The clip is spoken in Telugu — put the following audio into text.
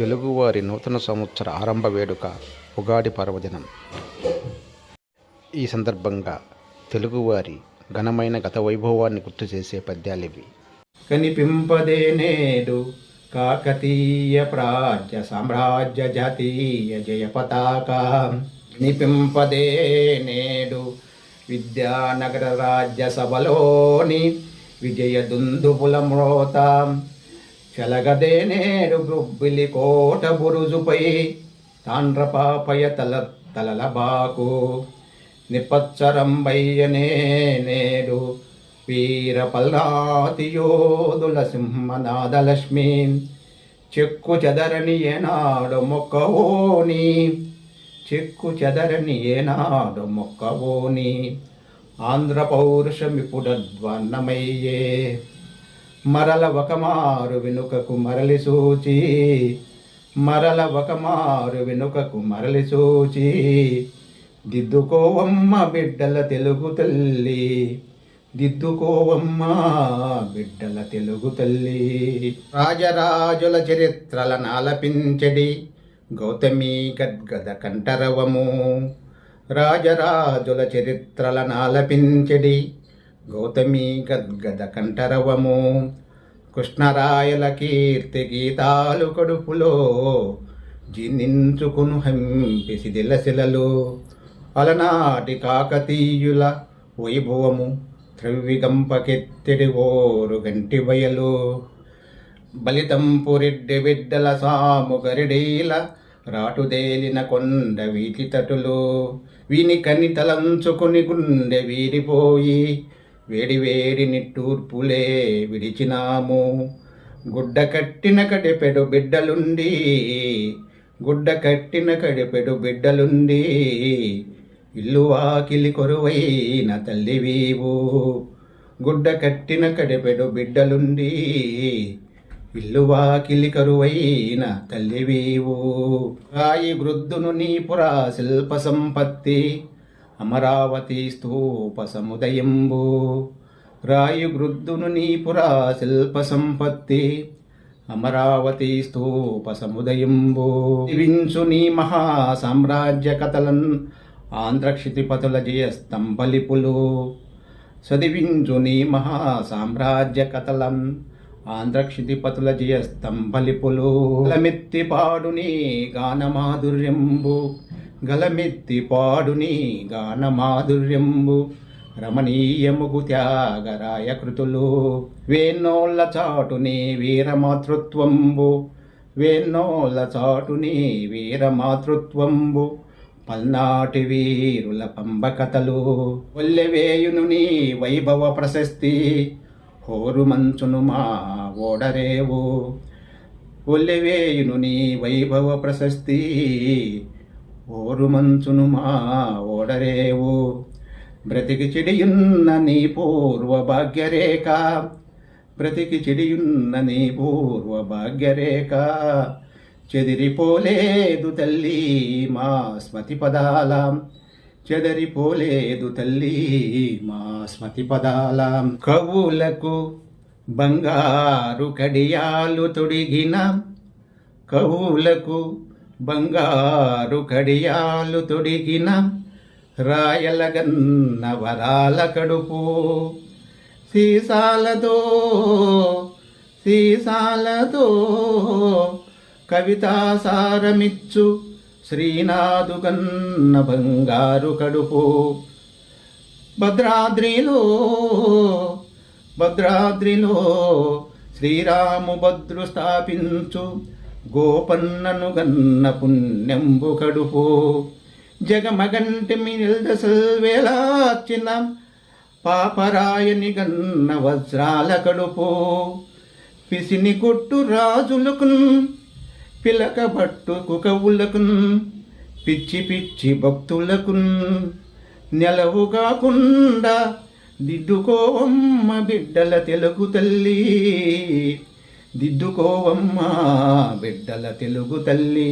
తెలుగువారి నూతన సంవత్సర ఆరంభ వేడుక ఉగాడి పర్వదినం. ఈ సందర్భంగా తెలుగువారి ఘనమైన గత వైభవాన్ని గుర్తు చేసే పద్యాలివి కనిపింపదే నేడు కాకతీయ ప్రాజ్య సామ్రాజ్య జాతీయ జయ పతాక కనిపింపదే నేడు విద్యానగర రాజ్య సభలోని విజయ దుందుపుల మ్రోత. చెలగదేనేడు గుబ్బిలి కోట బురుజుపై తాండ్రపాపయ తల తలల బాకు. నిపచ్చరంబయ్యనే నేడు వీర పల్నాతి సింహనాథలక్ష్మి చెక్కు చెదరని ఏనాడు మొక్కవోని. చెక్కు చెదరని ఏనాడు మొక్కవోని. ఆంధ్ర పౌరుషమిపుడద్వన్నమయ్యే మరల ఒకమారు వెనుకకు మరలి సూచి. మరల ఒకమారు వెనుకకు మరలి సూచి. దిద్దుకోవమ్మ బిడ్డల తెలుగు తల్లి. దిద్దుకోవమ్మ బిడ్డల తెలుగు తల్లి. రాజరాజుల చరిత్రల నాలపించడి గౌతమి గద్గద కంఠరవము. రాజరాజుల చరిత్రల నాలపించడి గౌతమి గద్గద కంఠరవము కృష్ణరాయల కీర్తి గీతాలు కడుపులో జీర్ణించుకును హంపి శిథిలశిలలు అలనాటి కాకతీయుల వైభవము త్రవ్వికంపకెత్తిడి ఓరు గంటి బయలు బలితంపురెడ్డి బిడ్డల సాము గరిడీల రాటుదేలిన కొండ వీటి తటులు వీని కని తలంచుకుని గుండె వీడిపోయి వేడివేడి నిట్టూర్పులే విడిచినాము. గుడ్డ కట్టిన కడిపెడు బిడ్డలుండి గుడ్డ కట్టిన కడిపెడు బిడ్డలుండి ఇల్లు వాకిలి కొరువైన తల్లివీవు గుడ్డ కట్టిన కడిపెడు బిడ్డలుండి ఇల్లు వాకిలి కరువైన తల్లివీవు రాయి వృద్ధును నీ పురా శిల్ప సంపత్తి అమరావతి స్థూప సముదయంబు రాయు గృద్ధును నీ పురా శిల్ప సంపత్తి అమరావతి స్థూప సముదయంబు వించు నీ మహా సామ్రాజ్య కథలన్ ఆంధ్రక్షితిపతుల జయ స్తంభలిపులు సదివించు నీ మహా సామ్రాజ్య కథలన్ ఆంధ్రక్షితిపతుల జయ స్తంభలిపులు గలమెత్తి పాడుని గానమాధుర్యంబు. గలమెత్తి పాడుని గానమాధుర్యంబు. రమణీయముగు త్యాగరాయ కృతులు వేణోళ్ళ చాటుని వీరమాతృత్వంబు. వేన్నోళ్ళ చాటుని వీరమాతృత్వంబు. పల్నాటి వీరుల పంబకథలు ఒల్లెవేయును నీ వైభవ ప్రశస్తి. హోరు మంచును మా ఓడరేవు. ఒల్లెవేయును నీ వైభవ ప్రశస్తి. ఓరు మంచును మా ఓడరేవు. బ్రతికి చెడియున్న నీ పూర్వ భాగ్యరేఖ. బ్రతికి చెడియున్న నీ పూర్వ భాగ్యరేఖ. చెదిరిపోలేదు తల్లి మా స్మతి పదాల. చెదరిపోలేదు తల్లి మా స్మతి పదాల. కవులకు బంగారు కడియాలు తొడిగిన. కవులకు బంగారు కడియాలు తొడిగిన రాయలగన్న వరాల కడుపు. సీసాలతో సీసాలతో కవితాసారమిచ్చు శ్రీనాథు కన్న బంగారు కడుపు. భద్రాద్రిలో భద్రాద్రిలో శ్రీరాము భద్రు స్థాపించు గోపన్నను గన్న పుణ్యంబు కడుపు. జగమగంటి మిల్దసల్ వేలాచిన పాపరాయని గన్న వజ్రాల కడుపు. పిసిని కొట్టు రాజులకు పిలక పట్టు కుకవులకు పిచ్చి పిచ్చి భక్తులకు నెలవు కాకుండా దిద్దుకోవమ్మ బిడ్డల తెలుగు తల్లి. దిద్దుకోవమ్మా బిడ్డల తెలుగు తల్లి.